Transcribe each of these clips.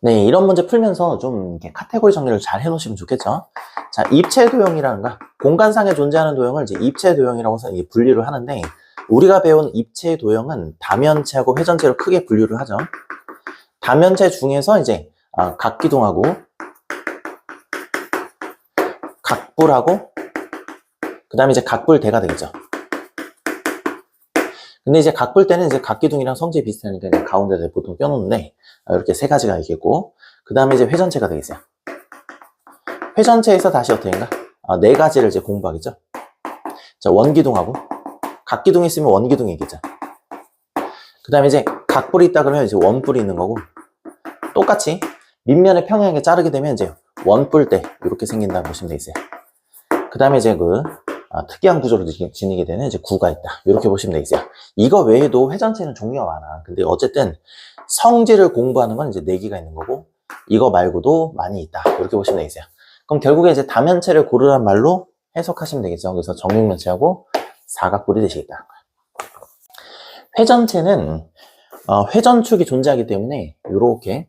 네, 이런 문제 풀면서 좀 카테고리 정리를 잘 해놓으시면 좋겠죠. 자, 입체 도형이라는가 공간상에 존재하는 도형을 이제 입체 도형이라고 해서 분류를 하는데 우리가 배운 입체 도형은 다면체하고 회전체로 크게 분류를 하죠. 다면체 중에서 이제 아, 각기둥하고 각불하고 그 다음에 이제 각불대가 되겠죠. 근데 이제 각불 때는 이제 각기둥이랑 성질이 이제 가운데에 보통 껴놓는데 아, 이렇게 세 가지가 있겠고 그 다음에 이제 회전체가 되겠어요. 회전체에서 다시 어떻게인가? 아, 네 가지를 이제 공부하겠죠. 자 원기둥하고 각기둥이 있으면 원기둥이겠죠. 그 다음에 이제 각불이 있다 그러면 이제 원뿔이 있는 거고 똑같이 밑면을 평행하게 자르게 되면 이제 원뿔대 이렇게 생긴다고 보시면 되겠어요. 그 다음에 이제 그 아, 특이한 구조로 지- 지니게 되는 이제 구가 있다. 이렇게 보시면 되겠어요. 이거 외에도 회전체는 종류가 많아. 근데 어쨌든 성질을 공부하는 건 이제 네 개가 있는 거고 이거 말고도 많이 있다. 이렇게 보시면 되겠어요. 그럼 결국에 이제 다면체를 고르란 말로 해석하시면 되겠죠. 그래서 정육면체하고 사각뿔이 되시겠다. 회전체는 어, 회전축이 존재하기 때문에 이렇게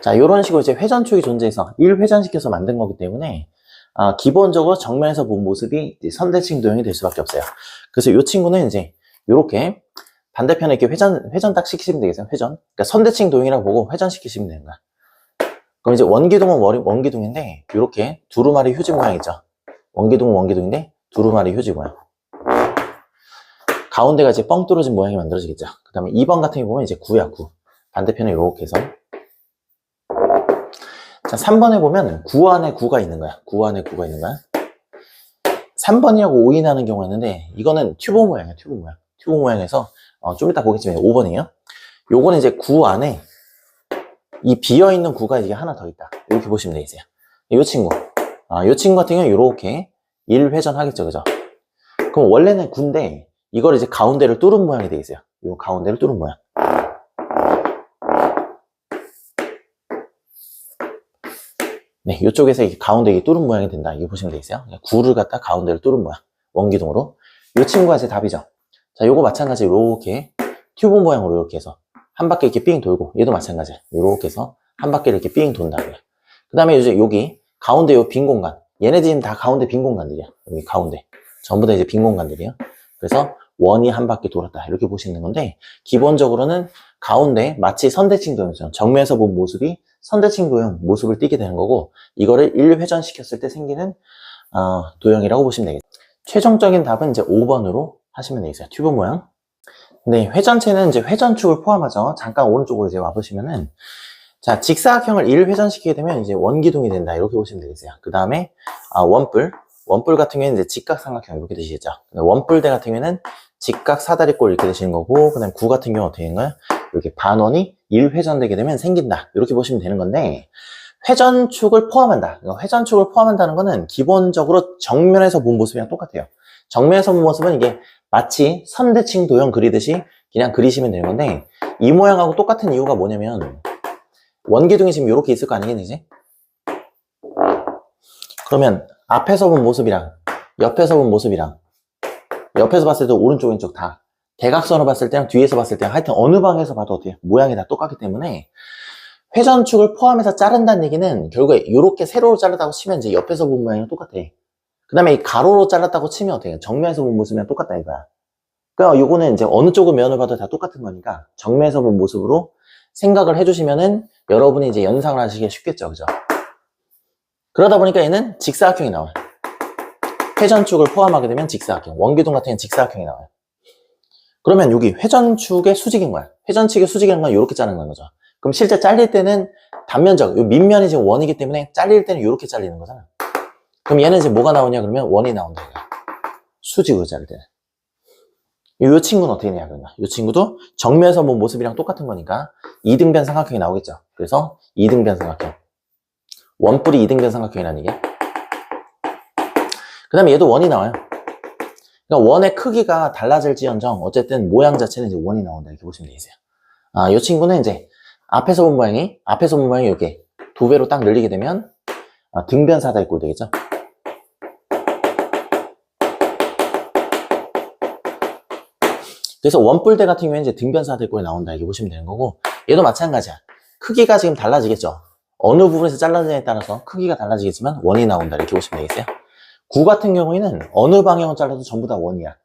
자 이런 식으로 이제 회전축이 존재해서 1회전시켜서 만든 거기 때문에 아, 기본적으로 정면에서 본 모습이 선대칭 도형이 될 수밖에 없어요. 그래서 이 친구는 이제 이렇게 반대편에 이렇게 회전 회전 딱 시키시면 되겠어요. 회전. 그러니까 선대칭 도형이라고 보고 회전시키시면 되는 거야. 그럼 이제 원기둥은 원- 원기둥인데 이렇게 두루마리 휴지 모양이죠. 원기둥은 원기둥인데 두루마리 휴지 모양. 가운데가 이제 뻥 뚫어진 모양이 만들어지겠죠. 그 다음에 2번 같은 경우 보면 이제 구야 구. 반대편에 이렇게 해서 자, 3번에 보면 9 안에 9가 있는 거야. 9 안에 9가 있는 거야. 3번이하고 오인하는 경우가 있는데, 이거는 튜브 모양이야, 튜브 모양. 튜브 모양에서, 어, 좀 이따 보겠지만 5번이에요. 요거는 이제 9 안에 이 비어있는 9가 이게 하나 더 있다. 이렇게 보시면 되겠어요. 이 친구. 아, 이 친구 같은 경우는 이렇게 1회전 하겠죠, 그죠? 그럼 원래는 9인데, 이걸 이제 가운데를 뚫은 모양이 되겠어요. 요 가운데를 뚫은 모양. 네, 이쪽에서 가운데 이 뚫은 모양이 된다. 이거 보시면 되겠어요. 구를 갖다 가운데를 뚫은 모양. 원기둥으로. 이 친구가 제 답이죠. 자, 요거 마찬가지 이렇게 튜브 모양으로 이렇게 해서 한 바퀴 이렇게 삥 돌고 얘도 마찬가지. 이렇게 해서 한 바퀴를 이렇게 삥 돈다고요. 그 다음에 이제 여기 가운데 요 빈 공간. 얘네들은 다 가운데 빈 공간들이야. 여기 가운데. 전부 다 이제 빈 공간들이에요. 그래서 원이 한 바퀴 돌았다. 이렇게 보시는 건데 기본적으로는 가운데 마치 선대칭 도형처럼 정면에서 본 모습이 선대칭 도형 모습을 띠게 되는 거고 이거를 1회전 시켰을 때 생기는 어, 도형이라고 보시면 되겠죠. 최종적인 답은 이제 5번으로 하시면 되겠어요. 튜브 모양. 네, 회전체는 이제 회전축을 포함하죠. 잠깐 오른쪽으로 이제 와보시면은 자, 직사각형을 1회전시키게 되면 이제 원기둥이 된다. 이렇게 보시면 되겠어요. 그 다음에 아, 원뿔. 원뿔 같은 경우에는 이제 직각삼각형 이렇게 되시겠죠. 원뿔대 같은 경우에는 직각 사다리꼴 이렇게 되시는 거고, 그 다음에 구 같은 경우 어떻게 거예요? 이렇게 반원이 1회전 되게 되면 생긴다. 이렇게 보시면 되는 건데, 회전축을 포함한다. 이거 회전축을 포함한다는 거는 기본적으로 정면에서 본 모습이랑 똑같아요. 정면에서 본 모습은 이게 마치 선대칭 도형 그리듯이 그냥 그리시면 되는 건데, 이 모양하고 똑같은 이유가 뭐냐면, 원기둥이 지금 이렇게 있을 거 아니겠니? 그러면 앞에서 본 모습이랑 옆에서 본 모습이랑 옆에서 봤을 때 오른쪽 왼쪽 다 대각선으로 봤을 때랑 뒤에서 봤을 때랑 하여튼 어느 방에서 봐도 어때요? 모양이 다 똑같기 때문에 회전축을 포함해서 자른다는 얘기는 결국에 이렇게 세로로 자르다고 치면 이제 옆에서 본 모양이랑 똑같아. 그 다음에 이 가로로 잘랐다고 치면 어때요? 정면에서 본 모습이랑 똑같다 이거야. 그러니까 요거는 이제 어느 쪽을 면을 봐도 다 똑같은 거니까 정면에서 본 모습으로 생각을 해주시면은 여러분이 이제 연상을 하시기 쉽겠죠, 그죠? 그러다 보니까 얘는 직사각형이 나와요. 회전 축을 포함하게 되면 직사각형. 원기둥 같은 경우는 직사각형이 나와요. 그러면 여기 회전축의 수직인 거야. 회전축의 수직인 건 이렇게 자르는 거죠. 그럼 실제 잘릴 때는 단면적, 요 밑면이 지금 원이기 때문에 잘릴 때는 이렇게 잘리는 거잖아. 그럼 얘는 이제 뭐가 나오냐 그러면 원이 나온다. 수직으로 자를 때는. 이 친구는 어떻게 되냐 그러면 이 친구도 정면에서 본 모습이랑 똑같은 거니까 이등변 삼각형이 나오겠죠. 그래서 이등변 삼각형. 원뿔이 이등변 삼각형이라는 얘기야. 그 다음에 얘도 원이 나와요. 그러니까 원의 크기가 달라질지언정 어쨌든 모양 자체는 이제 원이 나온다 이렇게 보시면 되겠어요. 아, 이 친구는 이제 앞에서 본 모양이 앞에서 본 모양이 이렇게 두 배로 딱 늘리게 되면 아, 등변 사다리꼴 되겠죠. 그래서 원뿔대 같은 경우에는 이제 등변사대골이 나온다 이렇게 보시면 되는 거고 얘도 마찬가지야. 크기가 지금 달라지겠죠. 어느 부분에서 잘라지냐에 따라서 크기가 달라지겠지만 원이 나온다 이렇게 보시면 되겠어요. 구 같은 경우에는 어느 방향을 잘라도 전부 다 원이야.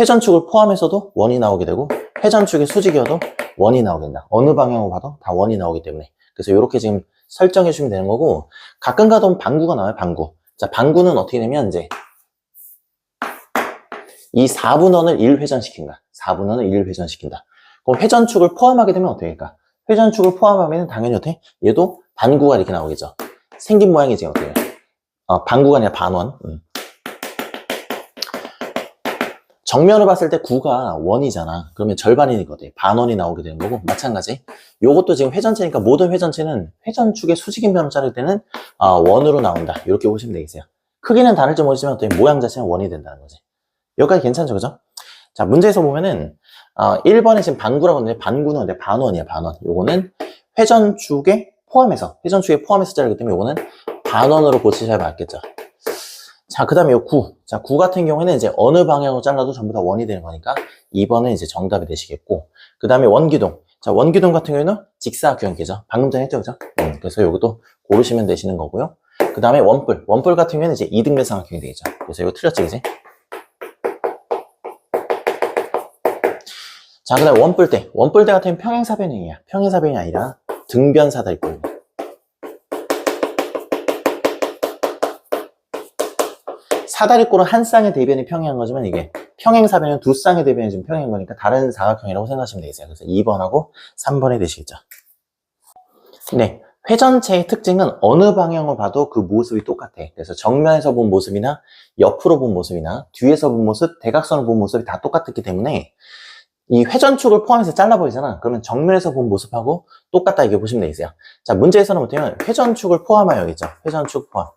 회전축을 포함해서도 원이 나오게 되고 회전축의 수직이어도 원이 나오게 된다. 어느 방향으로 봐도 다 원이 나오기 때문에 그래서 이렇게 지금 설정해 주시면 되는 거고 가끔 가다 방구가 나와요. 방구. 자, 방구는 어떻게 되면 이제 이 4분원을 1회전시킨다. 4분원을 1회전시킨다. 그럼 회전축을 포함하게 되면 어떻게 될까? 회전축을 포함하면 당연히 어떻게? 얘도 반구가 이렇게 나오겠죠. 생긴 모양이 지금 어떻게 돼요? 어, 반구가 아니라 반원. 음. 정면을 봤을 때 구가 원이잖아. 그러면 어때? 반원이 나오게 되는 거고 마찬가지. 요것도 지금 회전체니까 모든 회전체는 회전축의 수직인 변을 자를 때는 아, 원으로 나온다. 이렇게 보시면 되겠어요. 크기는 다를지 모르지만 어떻게 모양 자체는 원이 된다는 거지. 여기까지 괜찮죠, 그죠? 자, 문제에서 보면은 어, 1번에 지금 반구라고 하는데 반구는 근데 반원이야, 반원. 요거는 회전축에 포함해서 회전축에 포함해서 자르기 때문에 요거는 반원으로 고치셔야 맞겠죠. 자, 그 다음에 요 9. 자, 9 같은 경우에는 이제 어느 방향으로 잘라도 전부 다 원이 되는 거니까 2번은 이제 정답이 되시겠고. 그 다음에 원기둥. 자, 원기둥 같은 경우에는 직사각형이죠. 방금 전에 했죠, 그죠? 음, 그래서 요것도 고르시면 되시는 거고요. 그 다음에 원뿔. 원뿔 같은 경우에는 이제 이등변 삼각형이 되겠죠. 그래서 이거 틀렸지, 그지? 자, 그 다음에 원뿔대. 원뿔대 같은 경우는 평행사변형이야. 평행사변이 아니라 등변사다리꼴. 사다리꼴은 한 쌍의 대변이 평행한 거지만 이게 평행사변은 두 쌍의 대변이 지금 평행한 거니까 다른 사각형이라고 생각하시면 되겠어요. 그래서 2번하고 3번이 되시겠죠. 네. 회전체의 특징은 어느 방향을 봐도 그 모습이 똑같아. 그래서 정면에서 본 모습이나 옆으로 본 모습이나 뒤에서 본 모습, 대각선을 본 모습이 다 똑같았기 때문에 이 회전축을 포함해서 잘라버리잖아. 그러면 정면에서 본 모습하고 똑같다 이렇게 보시면 되겠어요. 자, 문제에서는 어떻게면 회전축을 포함하여야겠죠. 회전축 포함.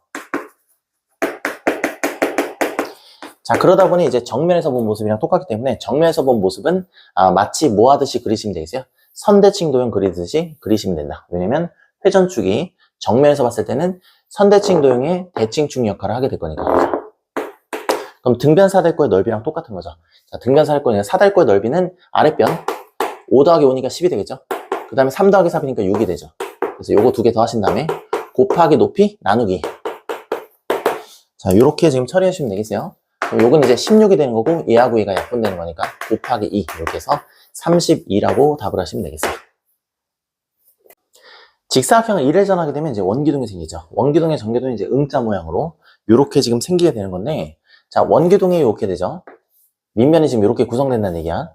자, 그러다 보니 이제 정면에서 본 모습이랑 똑같기 때문에 정면에서 본 모습은 아, 마치 뭐 하듯이 그리시면 되겠어요? 선대칭 도형 그리듯이 그리시면 된다. 왜냐면 회전축이 정면에서 봤을 때는 선대칭 도형의 대칭축 역할을 하게 될 거니까. 그럼 등변 사달골의 넓이랑 똑같은 거죠. 자, 등변 사달골의 사달골의 넓이는 아랫변 5 더하기 5니까 10이 되겠죠. 그 다음에 3 더하기 4이니까 6이 되죠. 그래서 요거 두 개 더 하신 다음에 곱하기 높이 나누기. 자, 요렇게 지금 처리하시면 되겠어요. 요건 이제 16이 되는 거고 얘하고 얘가 약분되는 거니까 곱하기 2 이렇게 해서 32라고 답을 하시면 되겠어요. 직사각형을 1회 전하게 되면 이제 원기둥이 생기죠. 원기둥의 전개도는 이제 응자 모양으로 이렇게 지금 생기게 되는 건데 자 원기둥이 이렇게 되죠. 밑면이 지금 이렇게 구성된다는 얘기야.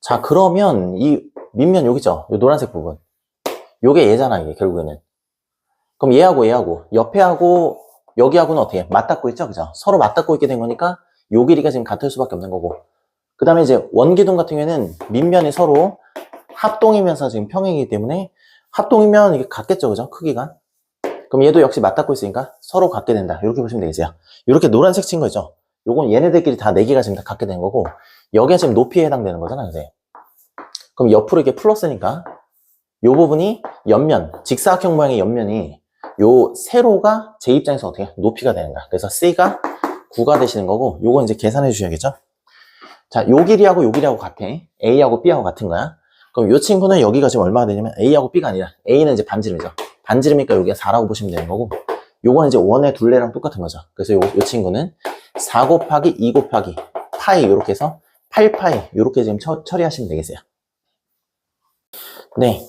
자 그러면 이 밑면 여기죠. 이 노란색 부분. 요게 얘잖아 이게 결국에는. 그럼 얘하고 얘하고 옆에하고 여기하고는 어떻게 맞닿고 있죠, 그죠? 서로 맞닿고 있게 된 거니까 요 길이가 지금 같을 수밖에 없는 거고. 그 다음에 이제 원기둥 같은 경우에는 밑면이 서로 합동이면서 지금 평행이기 때문에 합동이면 이게 같겠죠, 그죠? 크기가. 그럼 얘도 역시 맞닿고 있으니까 서로 같게 된다. 이렇게 보시면 되겠어요. 이렇게 노란색 친 거죠. 요건 얘네들끼리 다네 개가 지금 다 같게 된 거고, 여기가 지금 높이에 해당되는 거잖아, 이제. 그럼 옆으로 이렇게 플러스니까, 요 부분이 옆면, 직사각형 모양의 옆면이 요 세로가 제 입장에서 어떻게 높이가 되는 거야. 그래서 C가 9가 되시는 거고, 요건 이제 계산해 주셔야겠죠? 자, 요 길이하고 요 길이하고 같아. A하고 B하고 같은 거야. 그럼 요 친구는 여기가 지금 얼마가 되냐면 A하고 B가 아니라 A는 이제 반지름이죠. 반지름이니까 여기가 4라고 보시면 되는 거고, 요거는 이제 원의 둘레랑 똑같은 거죠. 그래서 요, 요 친구는 4 곱하기 2 곱하기 파이 요렇게 해서 8파이 요렇게 지금 처, 처리하시면 되겠어요. 네.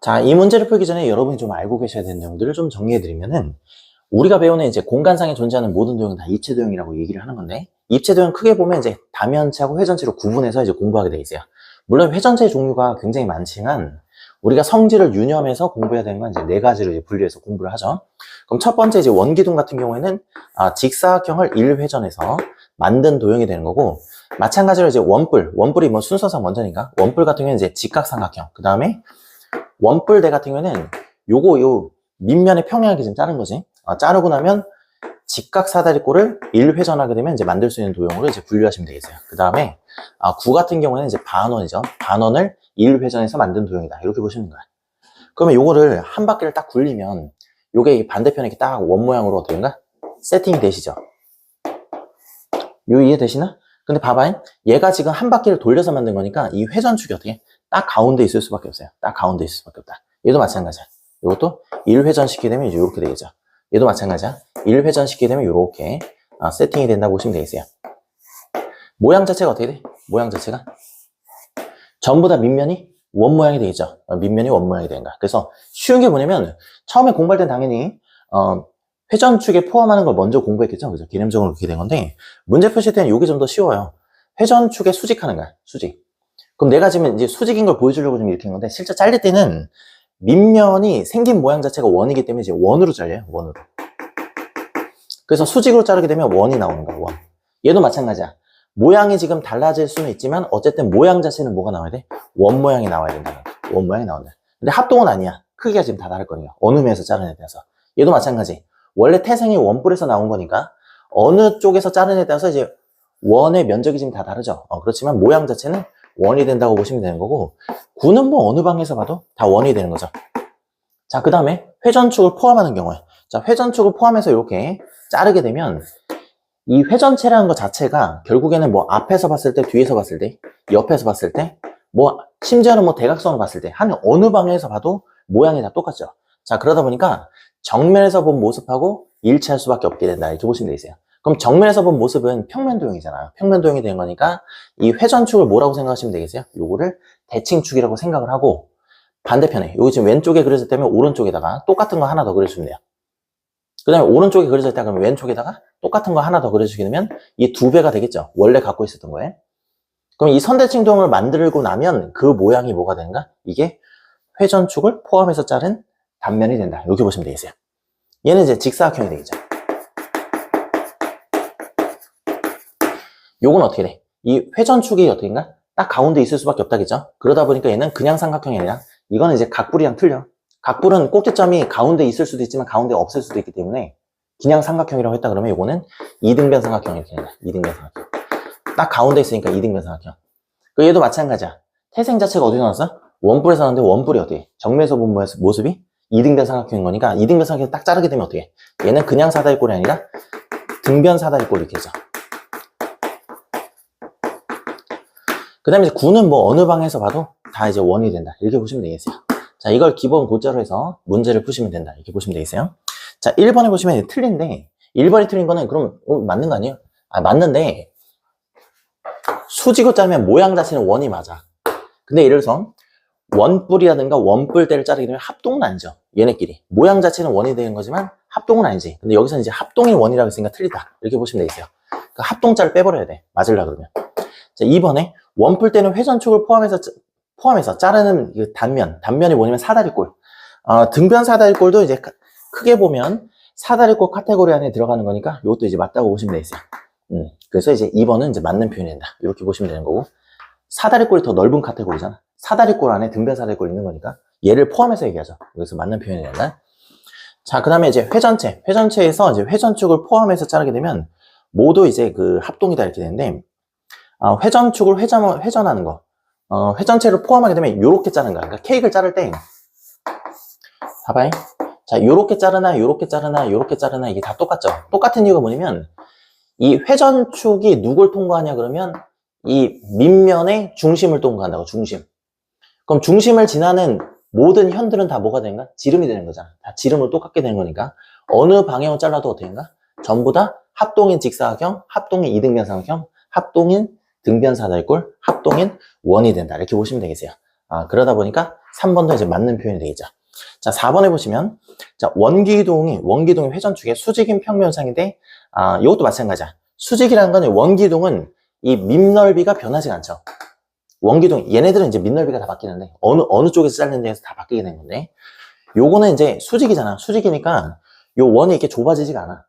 자, 이 문제를 풀기 전에 여러분이 좀 알고 계셔야 되는 내용들을 좀 정리해드리면은, 우리가 배우는 이제 공간상에 존재하는 모든 도형은 다 입체 도형이라고 얘기를 하는 건데, 입체 도형 크게 보면 이제 다면체하고 회전체로 구분해서 이제 공부하게 돼 있어요. 물론 회전체 종류가 굉장히 많지만, 우리가 성질을 유념해서 공부해야 되는 건 이제 네 가지로 이제 분류해서 공부를 하죠. 그럼 첫 번째 이제 원기둥 같은 경우에는 아, 직사각형을 1회전해서 만든 도형이 되는 거고, 마찬가지로 이제 원뿔, 원뿔이 뭐 순서상 먼저니까, 원뿔 같은 경우는 이제 직각삼각형, 그 다음에 원뿔대 같은 경우는 요거 요 밑면에 평행하게 지금 자른 거지. 아, 자르고 나면 직각 사다리꼴을 1회전하게 되면 이제 만들 수 있는 도형으로 이제 분류하시면 되겠어요. 그 다음에 아, 9 같은 경우는 이제 반원이죠. 반원을 1회전해서 만든 도형이다. 이렇게 보시는 거야. 그러면 요거를 한 바퀴를 딱 굴리면 요게 반대편에 이렇게 딱 원 모양으로 어떻게인가 세팅이 되시죠. 요 이해 되시나? 근데 봐봐요. 얘가 지금 한 바퀴를 돌려서 만든 거니까 이 회전축이 어떻게? 딱 가운데 있을 수밖에 없어요. 딱 가운데 있을 수밖에 없다. 얘도 마찬가지야. 이것도 1회전 시키게 되면 이제 이렇게 되겠죠. 얘도 마찬가지야. 1회전 시키게 되면 이렇게 아, 세팅이 된다고 보시면 되겠어요. 모양 자체가 어떻게 돼? 모양 자체가 전부 다 밑면이 원 모양이 되겠죠. 어, 밑면이 원 모양이 되는 거야. 그래서 쉬운 게 뭐냐면 처음에 공부할 땐 당연히 어, 회전축에 포함하는 걸 먼저 공부했겠죠. 그죠? 개념적으로 그렇게 된 건데 문제 표시 때는 이게 좀 더 쉬워요. 회전축에 수직하는 거야. 수직. 그럼 내가 지금 이제 수직인 걸 보여주려고 좀 이렇게 한 건데 실제 잘릴 때는 밑면이 생긴 모양 자체가 원이기 때문에 이제 원으로 잘려요. 원으로. 그래서 수직으로 자르게 되면 원이 나오는 거야. 원. 얘도 마찬가지야. 모양이 지금 달라질 수는 있지만 어쨌든 모양 자체는 뭐가 나와야 돼? 원 모양이 나와야 된다. 원 모양이 나온다. 근데 합동은 아니야. 크기가 지금 다 다를 거니까. 어느 면에서 자르느냐에 따라서. 얘도 마찬가지. 원래 태생이 원뿔에서 나온 거니까 어느 쪽에서 자르느냐에 따라서 이제 원의 면적이 지금 다 다르죠. 어, 그렇지만 모양 자체는 원이 된다고 보시면 되는 거고 구는 뭐 어느 방에서 봐도 다 원이 되는 거죠. 자, 그 다음에 회전축을 포함하는 경우에 자, 회전축을 포함해서 이렇게 자르게 되면 이 회전체라는 것 자체가 결국에는 뭐 앞에서 봤을 때, 뒤에서 봤을 때, 옆에서 봤을 때, 뭐 심지어는 뭐 대각선으로 봤을 때 한 어느 방향에서 봐도 모양이 다 똑같죠. 자, 그러다 보니까 정면에서 본 모습하고 일치할 수밖에 없게 된다. 이렇게 보시면 되세요. 그럼 정면에서 본 모습은 평면 도형이잖아요. 평면 도형이 되는 거니까 이 회전축을 뭐라고 생각하시면 되겠어요? 요거를 대칭축이라고 생각을 하고 반대편에 여기 지금 왼쪽에 그려졌 다면 오른쪽에다가 똑같은 거 하나 더 그려주면 돼요. 그 다음에 오른쪽에 그려져 있다 그러면 왼쪽에다가 똑같은 거 하나 더 그려주게 되면 이 두 배가 되겠죠. 원래 갖고 있었던 거에. 그럼 이 선대칭 도형을 만들고 나면 그 모양이 뭐가 되는가? 이게 회전축을 포함해서 자른 단면이 된다. 이렇게 보시면 되겠어요. 얘는 이제 직사각형이 되겠죠. 요건 어떻게 돼? 이 회전축이 어떻게인가? 딱 가운데 있을 수밖에 없다겠죠? 그러다 보니까 얘는 그냥 삼각형이 아니라 이거는 이제 각불이랑 틀려. 각불은 꼭지점이 가운데 있을 수도 있지만 가운데 없을 수도 있기 때문에 그냥 삼각형이라고 했다 그러면 이거는 이등변 삼각형 이렇게 된다. 이등변 삼각형. 딱 가운데 있으니까 이등변 삼각형. 그 얘도 마찬가지야. 태생 자체가 어디 나왔어? 원뿔에서 나왔는데 원뿔이 어떻게? 정면에서 본 모습- 모습이 이등변 삼각형인 거니까 이등변 삼각형 딱 자르게 되면 어떻게? 얘는 그냥 사다리꼴이 아니라 등변 사다리꼴 이렇게 해서. 그 다음에 구는 뭐 어느 방에서 봐도 다 이제 원이 된다. 이렇게 보시면 되겠어요. 자, 이걸 기본 고자로 해서 문제를 푸시면 된다. 이렇게 보시면 되겠어요. 자, 1번에 보시면 틀린데, 1번이 틀린 거는 그럼 어, 맞는 거 아니에요? 아, 맞는데, 수직으로 자르면 모양 자체는 원이 맞아. 근데 예를 들어서, 원뿔이라든가 원뿔대를 자르게 되면 합동은 아니죠. 얘네끼리. 모양 자체는 원이 되는 거지만 합동은 아니지. 근데 여기서 이제 합동이 원이라고 했으니까 틀리다. 이렇게 보시면 되겠어요. 그 합동자를 빼버려야 돼. 맞으려 그러면. 자, 2번에 원뿔대는 회전축을 포함해서 짜- 포함해서 자르는 이 단면, 단면이 뭐냐면 사다리꼴. 어, 등변 사다리꼴도 이제 크- 크게 보면 사다리꼴 카테고리 안에 들어가는 거니까 이것도 이제 맞다고 보시면 되겠어요. 음, 그래서 이제 2번은 이제 맞는 표현이 된다. 이렇게 보시면 되는 거고. 사다리꼴이 더 넓은 카테고리잖아. 사다리꼴 안에 등변 사다리꼴 있는 거니까 얘를 포함해서 얘기하죠. 여기서 맞는 표현이 된다. 자, 그 다음에 이제 회전체. 회전체에서 이제 회전축을 포함해서 자르게 되면 모두 이제 그 합동이다 이렇게 되는데 아, 회전축을 회전, 회전하는 거. 어, 회전체를 포함하게 되면 이렇게 자르는 거야. 그러니까 케이크를 자를 때 봐봐요. 자, 요렇게 자르나 요렇게 자르나 요렇게 자르나 이게 다 똑같죠. 똑같은 이유가 뭐냐면 이 회전축이 누굴 통과하냐 그러면 이 밑면의 중심을 통과한다고 중심. 그럼 중심을 지나는 모든 현들은 다 뭐가 되는가? 지름이 되는 거잖아. 다 지름으로 똑같게 되는 거니까 어느 방향을 잘라도 어떻게 되는가? 전부 다 합동인 직사각형, 합동인 이등변 삼각형, 합동인 등변 사다리꼴, 합동인 원이 된다. 이렇게 보시면 되겠어요. 아, 그러다 보니까 3번도 이제 맞는 표현이 되겠죠. 자, 4번에 보시면, 자, 원기둥이, 원기둥의 회전축의 수직인 평면상인데, 아, 이것도 마찬가지야. 수직이라는 건 원기둥은 이 밑넓이가 변하지 않죠. 원기둥, 얘네들은 이제 밑넓이가 다 바뀌는데, 어느, 어느 쪽에서 자르는지에서 다 바뀌게 되는 건데, 요거는 이제 수직이잖아. 수직이니까, 요 원이 이렇게 좁아지지가 않아.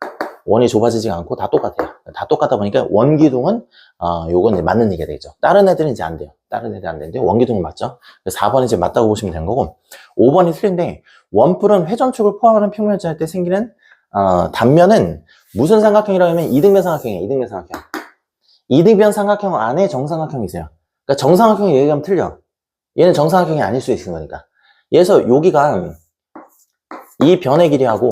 원이 좁아지지 않고 다 똑같아요. 다 똑같다 보니까 원기둥은 아, 요건 이제 맞는 얘기가 되겠죠. 다른 애들은 이제 안 돼요. 다른 애들 안 되는데 원기둥은 맞죠. 그래서 4번이 이제 맞다고 보시면 되는 거고 5번이 틀린데 원뿔은 회전축을 포함하는 평면자 할때 생기는 어, 단면은 무슨 삼각형이라고 하면 이등변 삼각형이에요. 이등변 삼각형. 이등변 삼각형 안에 정삼각형이 있어요. 그러니까 정삼각형이 얘기하면 틀려. 얘는 정삼각형이 아닐 수 있는 거니까. 그래서 여기가 이 변의 길이하고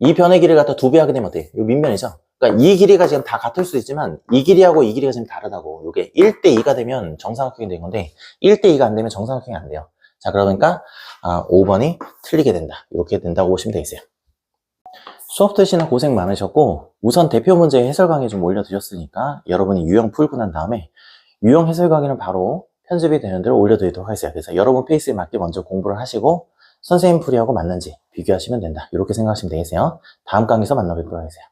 이 변의 길이를 갖다 두 배 하게 되면 어때요? 이 밑면이죠? 그러니까 이 길이가 지금 다 같을 수 있지만 이 길이하고 이 길이가 지금 다르다고. 이게 1대2가 되면 정사각형이 되는 건데 1대2가 안 되면 정사각형이 안 돼요. 자, 그러니까 아, 5번이 틀리게 된다. 이렇게 된다고 보시면 되겠어요. 수업 듣시는 고생 많으셨고 우선 대표 문제 해설 강의 좀 올려드렸으니까 여러분이 유형 풀고 난 다음에 유형 해설 강의는 바로 편집이 되는 대로 올려드리도록 하겠습니다. 그래서 여러분 페이스에 맞게 먼저 공부를 하시고 선생님 풀이하고 맞는지 비교하시면 된다. 이렇게 생각하시면 되겠어요. 다음 강의에서 만나뵙도록 하겠습니다.